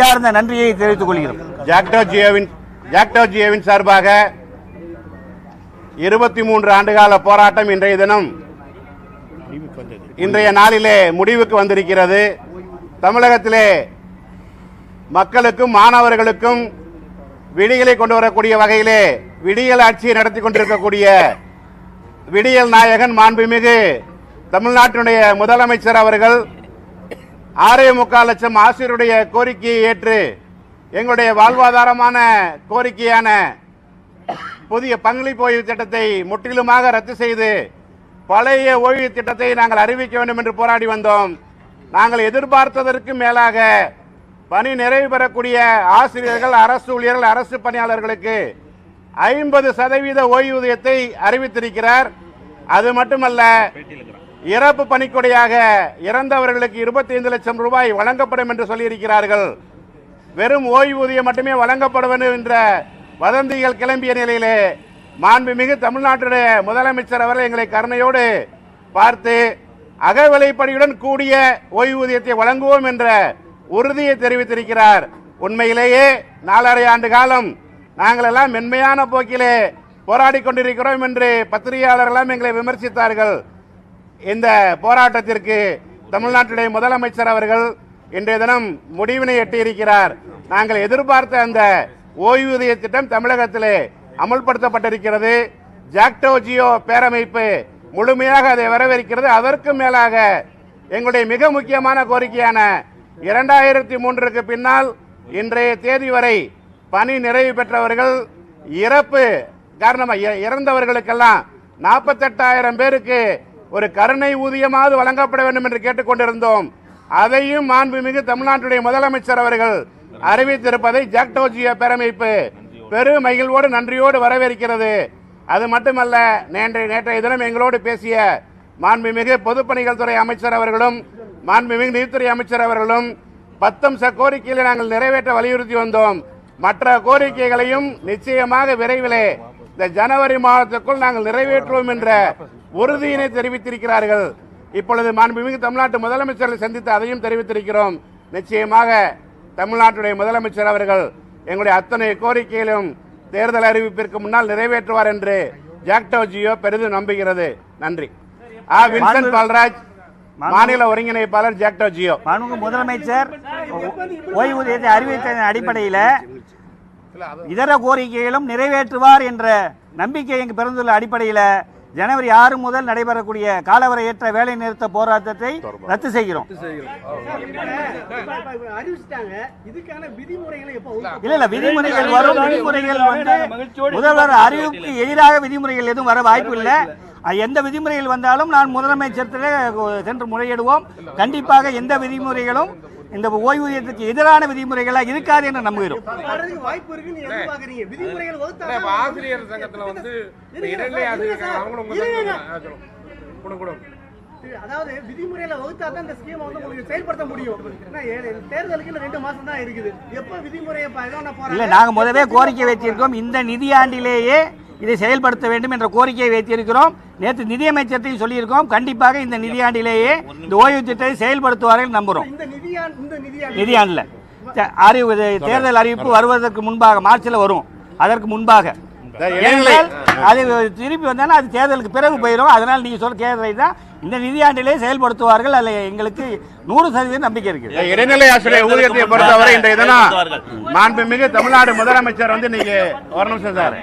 சார்ந்த நன்றியை தெரிவித்துக் கொள்கிறோம். ஜாக்டோ ஜியோவின் ஜாக்டோ ஜியோவின் சார்பாக இருபத்தி மூன்று ஆண்டுகால போராட்டம் இன்றைய தினம் இன்றைய நாளிலே முடிவுக்கு வந்திருக்கிறது. தமிழகத்திலே மக்களுக்கும் மாணவர்களுக்கும் விடியலை கொண்டு வரக்கூடிய வகையிலே விடியல் ஆட்சியை நடத்தி கொண்டிருக்கக்கூடிய விடியல் நாயகன் மாண்புமிகு தமிழ்நாட்டினுடைய முதலமைச்சர் அவர்கள் ஆறே முக்கால் லட்சம் ஆசிரியருடைய கோரிக்கையை ஏற்று எங்களுடைய வாழ்வாதாரமான கோரிக்கையான புதிய பங்களிப்பு ஓய்வு திட்டத்தை முற்றிலுமாக ரத்து செய்து பழைய ஓய்வு திட்டத்தை நாங்கள் அறிவிக்க வேண்டும் என்று போராடி வந்தோம். நாங்கள் எதிர்பார்த்ததற்கு மேலாக பணி நிறைவு பெறக்கூடிய ஆசிரியர்கள் அரசு ஊழியர்கள் அரசு பணியாளர்களுக்கு ஐம்பது சதவீத ஓய்வூதியத்தை அறிவித்திருக்கிறார். அது மட்டுமல்ல இறப்பு பணிக்கொடையாக இறந்தவர்களுக்கு 25 லட்சம் ரூபாய் வழங்கப்படும் என்று சொல்லியிருக்கிறார்கள். வெறும் ஓய்வூதியம் மட்டுமே வழங்கப்படும் என்ற வதந்திகள் கிளம்பிய நிலையிலே மாண்புமிகு தமிழ்நாட்டுடைய முதலமைச்சர் அவர்கள் எங்களை கருணையோடு பார்த்து அகவிலைப்படியுடன் கூடிய ஓய்வூதியத்தை வழங்குவோம் என்ற உறுதியை தெரிவித்திருக்கிறார். உண்மையிலேயே நாலரை ஆண்டு காலம் நாங்கள் எல்லாம் மென்மையான போக்கிலே போராடி கொண்டிருக்கிறோம் என்று பத்திரிகையாளர்களெல்லாம் எங்களை விமர்சித்தார்கள். இந்த போராட்டத்திற்கு தமிழ்நாட்டுடைய முதலமைச்சர் அவர்கள் இன்றைய தினம் முடிவினை எட்டியிருக்கிறார். நாங்கள் எதிர்பார்த்த அந்த ஓய்வூதிய திட்டம் தமிழகத்திலே அமல்படுத்தப்பட்டிருக்கிறது. ஜாக்டோ ஜியோ பேரமைப்பு முழுமையாக அதை வரவேற்கிறது. அதற்கு மேலாக எங்களுடைய மிக முக்கியமான கோரிக்கையான இரண்டாயிரத்தி மூன்றுக்கு பின்னால் இன்றைய தேதி வரை பணி நிறைவு பெற்றவர்கள் இறப்பு காரணமாக இ- இறந்தவர்களுக்கெல்லாம் நாற்பத்தெட்டாயிரம் பேருக்கு ஒரு கருணை ஊதியமாவது வழங்கப்பட வேண்டும் என்று கேட்டுக்கொண்டிருந்தோம். அதையும் மாண்புமிகு தமிழ்நாட்டுடைய முதலமைச்சர் அவர்கள் அறிவித்திருப்பதை ஜாக்டோஜிய பேரமைப்பு பெரு மகிழ்வோடு நன்றியோடு வரவேற்கிறது. அது மட்டுமல்ல நேற்று நேற்றைய தினம் எங்களோடு பேசிய மாண்புமிகு பொதுப்பணிகள் துறை அமைச்சர் அவர்களும் மாண்புமிகு நீதித்துறை அமைச்சர் அவர்களும் பத்தம்ச கோரிக்கைகளை நாங்கள் நிறைவேற்ற வலியுறுத்தி வந்தோம். மற்ற கோரிக்கைகளையும் நிச்சயமாக விரைவிலே இந்த ஜனவரி மாதத்துக்குள் நாங்கள் நிறைவேற்றுவோம் என்ற உறுதியினை தெரிவித்திருக்கிறார்கள். இப்பொழுது மாண்புமிகு தமிழ்நாட்டு முதலமைச்சரை சந்தித்து அதையும் தெரிவித்திருக்கிறோம். நிச்சயமாக தமிழ்நாட்டுடைய முதலமைச்சர் அவர்கள் எங்களுடைய அத்தனை கோரிக்கைகளும் தேர்தல் அறிவிப்பிற்கு முன்னால் நிறைவேற்றுவார் என்று ஜாக்டோ ஜியோ பெரிதும் நம்புகிறது. நன்றி. ஆ வின்சென்ட் பால்ராஜ் மாநில ஒருங்கிணைப்பாளர் ஜாக்டோ ஜியோ. முதலமைச்சர் ஓய்வூதியத்தை அறிவித்ததன் அடிப்படையில் இதர கோரிக்கைகளும் நிறைவேற்றுவார் என்ற நம்பிக்கை எங்கு பிறந்துள்ள அடிப்படையில் ஜனவரி ஆறு முதல் நடைபெறக்கூடிய காலவரையற்ற வேலை நிறுத்த போராட்டத்தை ரத்து செய்கிறோம். அறிவிச்சிட்டாங்க. இதுக்கான விதிமுறைகளை எப்போ வகுப்பாங்க? இல்ல இல்ல விதிமுறைகள் வரும். விதிமுறைகள் வந்து முதல்வர் அறிவிப்புக்கு எதிராக விதிமுறைகள் எதுவும் வர வாய்ப்பு இல்லை. எந்த விதிமுறைகள் வந்தாலும் நான் முதலமைச்சரத்திலே சென்று முறையிடுவோம். கண்டிப்பாக எந்த விதிமுறைகளும் இந்த ஓய்வூதியத்துக்கு எதிரான விதிமுறைகளாக இருக்காது என்று நம்புகிறோம். விதிமுறைகள் ஆசிரியர் சங்கத்துல வந்து. அதாவது விதிமுறைகளை வகுத்தா தான் இந்த ஸ்கீம் வந்து உங்களுக்கு செயல்படுத்த முடியும். தேர்தலுக்கு ரெண்டு மாசம் தான் இருக்குது. எப்ப விதிமுறையை ப- இது பண்ண இல்ல போறாங்க நாங்க முதவே கோரிக்கை வைத்திருக்கோம் இந்த நிதியாண்டிலேயே இதை செயல்படுத்த வேண்டும் என்ற கோரிக்கையை வைத்திருக்கிறோம். நேற்று நிதியமைச்சர்த்தையும் சொல்லியிருக்கோம். கண்டிப்பாக இந்த நிதியாண்டிலேயே இந்த ஓய்வு திட்டத்தை செயல்படுத்துவார்கள் இந்த இந்த நிதியாண்டு நிதியாண்டில். அறிவு தேர்தல் அறிவிப்பு வருவதற்கு முன்பாக மார்ச்சில் வரும். அதற்கு முன்பாக. இந்த அது திருப்பி வந்தாலும் அது தேர்தலுக்கு பிறகு போயிடும் அதனால் நீங்க சொல்ற கேள்வி தான் இந்த நிதியாண்டிலே செயல்படுத்துவார்கள். அதில் எங்களுக்கு நூறு சதவீதம் நம்பிக்கை இருக்குது. இந்த இடைநிலை ஆசிரியர் ஊதியத்தை பொறுத்தவரை இன்றைய தினம் மாண்புமிகு தமிழ்நாடு முதலமைச்சர் வந்து நீங்க ஒரு நிமிஷம் சார்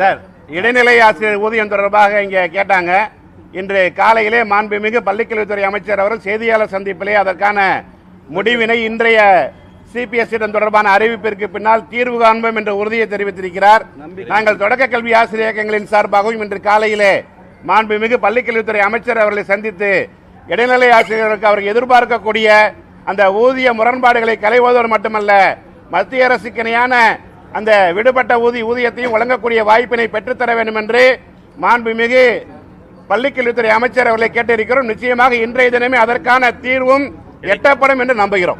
சரி, இடைநிலை ஆசிரியர் ஊதியம் தொடர்பாக இங்க கேட்டாங்க. இன்று காலையிலே மாண்புமிகு பள்ளிக்கல்வித்துறை அமைச்சர் அவர்கள் செய்தியாளர் சந்திப்பிலே அதற்கான முடிவினை இன்றைய சிபிஎஸ் தொடர்பான அறிவிப்பிற்கு பின்னால் தீர்வு காண்போம் என்ற உறுதியை தெரிவித்திருக்கிறார். நாங்கள் தொடக்க கல்வி ஆசிரியர் இயக்கங்களின் சார்பாகவும் இன்று காலையிலே மாண்புமிகு பள்ளிக்கல்வித்துறை அமைச்சர் அவர்களை சந்தித்து இடைநிலை ஆசிரியர்களுக்கு அவர்கள் எதிர்பார்க்கக்கூடிய அந்த ஊதிய முரண்பாடுகளை களைவதோடு மட்டுமல்ல மத்திய அரசுக்கு இணையான அந்த விடுபட்ட ஊதி ஊதியத்தையும் வழங்கக்கூடிய வாய்ப்பினை பெற்றுத்தர வேண்டும் என்று மாண்புமிகு பள்ளிக்கல்வித்துறை அமைச்சர் அவர்களை கேட்டிருக்கிறோம். நிச்சயமாக இன்றைய தினமே அதற்கான தீர்வும் எட்டப்படும் என்று நம்புகிறோம்.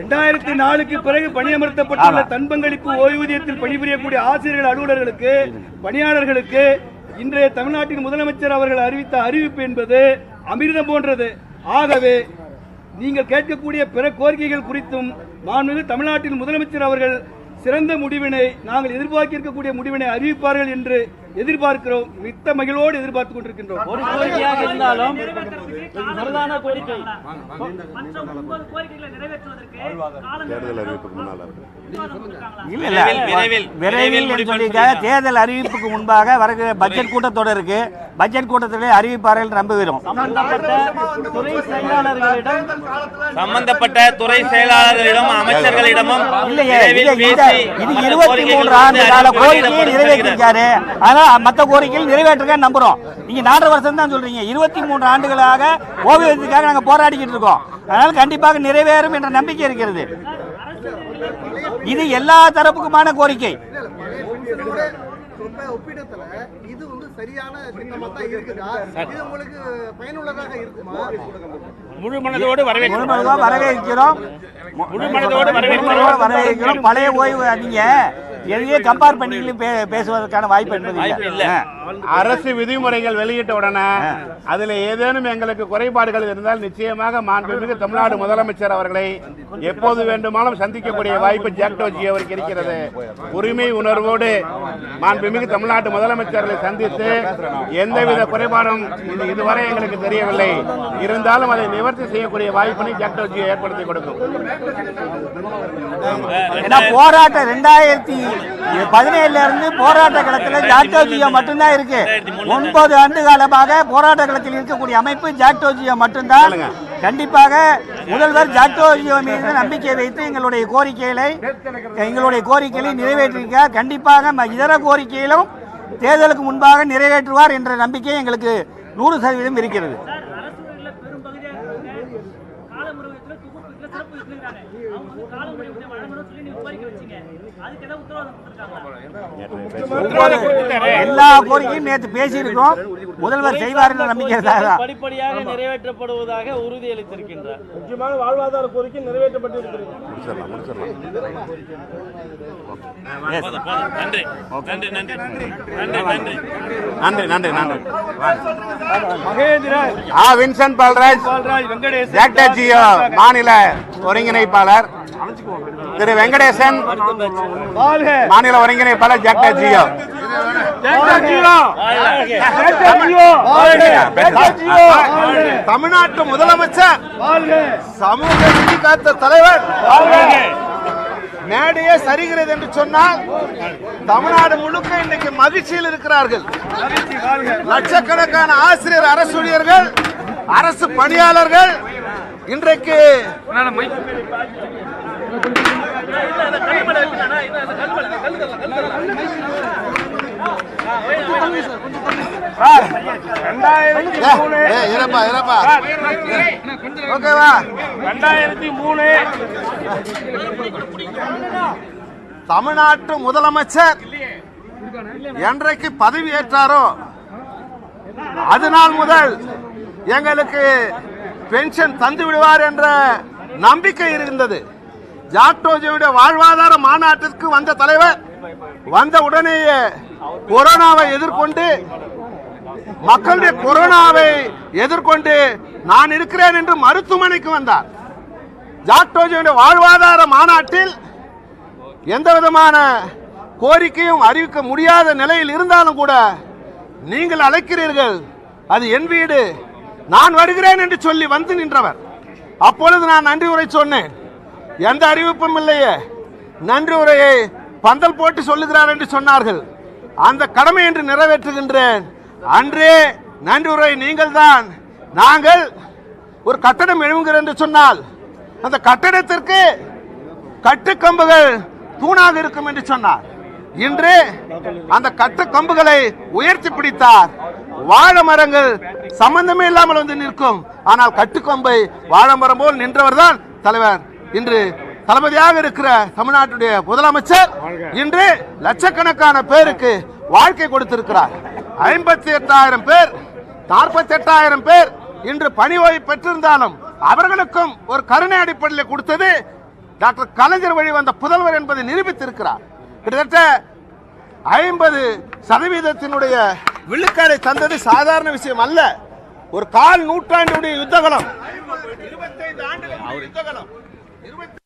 ரெண்டாயிரத்தி நாலுக்கு பிறகு பணியமர்த்தப்பட்டுள்ள தன்பங்களிப்பு ஓய்வூதியத்தில் பணிபுரியக்கூடிய ஆசிரியர்கள் அலுவலர்களுக்கு பணியாளர்களுக்கு இன்றைய தமிழ்நாட்டின் முதலமைச்சர் அவர்கள் அறிவித்த அறிவிப்பு என்பது அமிர்தம் போன்றது. ஆகவே நீங்கள் கேட்கக்கூடிய பிற கோரிக்கைகள் குறித்தும் மாண்புமிகு தமிழ்நாட்டின் முதலமைச்சர் அவர்கள் சிறந்த முடிவினை நாங்கள் எதிர்பார்க்கக்கூடிய முடிவினை அறிவிப்பார்கள் என்று எதிர்பார்க்கிறோம் மித்த மகிழ்வோடு எதிர்பார்த்து கொண்டிருக்கின்றோம். ஒரு கோரிக்கையாக இருந்தாலும் பிரதான கோரிக்கை. தேர்தல் அறிவிப்புக்கு முன்பாக வருகிற பட்ஜெட் கூட்டத்தொடருக்கு பட்ஜெட் கூட்டத்தில் அறிவிப்பார்கள் நம்புகிறோம் சம்பந்தப்பட்ட துறை செயலாளர்களிடம் அமைச்சர்களிடமும் இல்லையே இது இருபத்தி மூன்று ஆண்டு கால கோரிக்கையை நிறைவேற்றிருக்காரு. மற்ற கோரிக்கையில் நிறைவேற்றுக்கன்னு நம்புறோம். நீங்க நாலரை வருஷம் தான் சொல்றீங்க. இருபத்தி மூன்று ஆண்டுகளாக ஓவியத்துக்காக நாங்க போராடிக்கிட்டு இருக்கோம். அதனால கண்டிப்பாக நிறைவேறும் என்ற நம்பிக்கை இருக்கிறது. இது எல்லா தரப்புக்குமான கோரிக்கை. முழு வரவேற்கிறோம். பழைய ஓய்வு நீங்க. எதையே கம்பேர் பண்ணி பேசுவதற்கான வாய்ப்பு என்பது இல்லை. அரசு விதிமுறைகள் வெளியிட்ட உடனே அதுல ஏதேனும் எங்களுக்கு குறைபாடுகள் இருந்தால் நிச்சயமாக மாண்புமிகு தமிழ்நாடு முதலமைச்சர் அவர்களை எப்போது வேண்டுமானாலும் சந்திக்கக்கூடிய வாய்ப்பு ஜாக்டோஜி அவருக்கு இருக்கிறது. உரிமை உணர்வோடு மாண்புமிகு தமிழ்நாட்டு முதலமைச்சர்களை சந்தித்து எந்தவித குறைபாடும் இது- இதுவரை எங்களுக்கு தெரியவில்லை. இருந்தாலும் அதை நிவர்த்தி செய்யக்கூடிய வாய்ப்பினை ஜாக்டோஜி ஏற்படுத்தி கொடுக்கும். ஏன்னா போராட்டம் ரெண்டாயிரத்தி பதினேழுல இருந்து போராட்ட களத்துல ஜாக்டோஜியோ மட்டும்தான் இருக்கு. ஒன்பது ஆண்டு காலமாக போராட்ட களத்தில் இருக்கக்கூடிய அமைப்பு ஜாக்டோஜியோ மட்டும்தான். கண்டிப்பாக முதல்வர் ஜாக்டோஜியோ மீது நம்பிக்கை வைத்து எங்களுடைய கோரிக்கைகளை எங்களுடைய கோரிக்கைகளை நிறைவேற்றிருக்கார் கண்டிப்பாக இதர கோரிக்கையிலும் தேர்தலுக்கு முன்பாக நிறைவேற்றுவார் என்ற நம்பிக்கை எங்களுக்கு நூறு சதவீதம் இருக்கிறது. எல்லா கோரிக்கையும் நேற்று பேசியிருக்கிறோம். முதல்வர் செய்வார் என்ற நம்பிக்கை படிப்படியாக நிறைவேற்றப்படுவதாக உறுதி அளித்திருக்கின்றார் முக்கியமான வாழ்வாதார கோரிக்கை நிறைவேற்றப்பட்டிருக்கிறது. மாநில ஒருங்கிணைப்பாளர். திரு வெங்கடேசன் மாநில ஒருங்கிணைப்பாளர் ஜாக்டோஜியோ தமிழ்நாட்டு முதலமைச்சர் சமூக நீதி காத்த தலைவர். மேடையே சரிகிறது என்று சொன்னால் தமிழ்நாடு முழுக்க இன்னைக்கு மகிழ்ச்சியில் இருக்கிறார்கள். லட்சக்கணக்கான ஆசிரியர் அரசு ஊழியர்கள் அரசு பணியாளர்கள் இன்றைக்கு ஓகேவா ரெண்டாயிரத்தி மூணு. தமிழ்நாட்டு முதலமைச்சர் என்றைக்கு பதவி ஏற்றாரோ அது நாள் முதல் எங்களுக்கு பென்ஷன் தந்து விடுவார் என்ற நம்பிக்கை இருந்தது. ஜாக்டோஜியுடைய வாழ்வாதார மாநாட்டிற்கு வந்த தலைவர் வந்த உடனேயே கொரோனாவை எதிர்கொண்டு மக்களுடைய கொரோனாவை எதிர்கொண்டு நான் இருக்கிறேன் என்று மருத்துவமனைக்கு வந்தார். ஜாக்டோஜியுடைய வாழ்வாதார மாநாட்டில் எந்த விதமான கோரிக்கையும் அறிவிக்க முடியாத நிலையில் இருந்தாலும் கூட நீங்கள் அழைக்கிறீர்கள். அது என் வீடு. நான் வருகிறேன் என்று சொல்லி வந்து நின்றவர். அப்பொழுது நான் நன்றி உரை சொன்னேன். எந்த அறிவிப்பும் இல்லையே. நன்றி உரையை பந்தல் போட்டு சொல்லுகிறார் என்று சொன்னார்கள். அந்த கடமை என்று நிறைவேற்றுகின்றேன். அன்றே நன்றி உரை நீங்கள் தான் நாங்கள் ஒரு கட்டடம் எழுங்குகிறேன் என்று சொன்னால் அந்த கட்டடத்திற்கு கட்டுக்கம்புகள் தூணாக இருக்கும் என்று சொன்னார். இன்று அந்த கட்டுக்கம்புகளை உயர்த்தி பிடித்தார். வாழை மரங்கள் சம்பந்தமே இல்லாமல் வந்து நிற்கும். ஆனால் கட்டுக்கொம்பை வாழை மரம் போல் நின்றவர் தான் தலைவர். இன்று தளபதியாக இருக்கிற தமிழ்நாட்டுடைய முதலமைச்சர் இன்று லட்சக்கணக்கான பேருக்கு வாழ்க்கை கொடுத்திருக்கிறார். ஐம்பத்தி எட்டாயிரம் பேர் நாற்பத்தி எட்டாயிரம் பேர் இன்று பணி ஓய்வு பெற்றிருந்தாலும் அவர்களுக்கும் ஒரு கருணை அடிப்படையில் கொடுத்தது டாக்டர் கலைஞர் வழி வந்த புதல்வர் என்பதை நிரூபித்திருக்கிறார். கிட்டத்தட்ட ஐம்பது சதவீதத்தினுடைய விழுக்காடை தந்தது சாதாரண விஷயம் அல்ல. ஒரு கால் நூற்றாண்டுடைய யுத்தகலம். இருபத்தைந்து ஆண்டுகளுடைய யுத்தகலம். you know what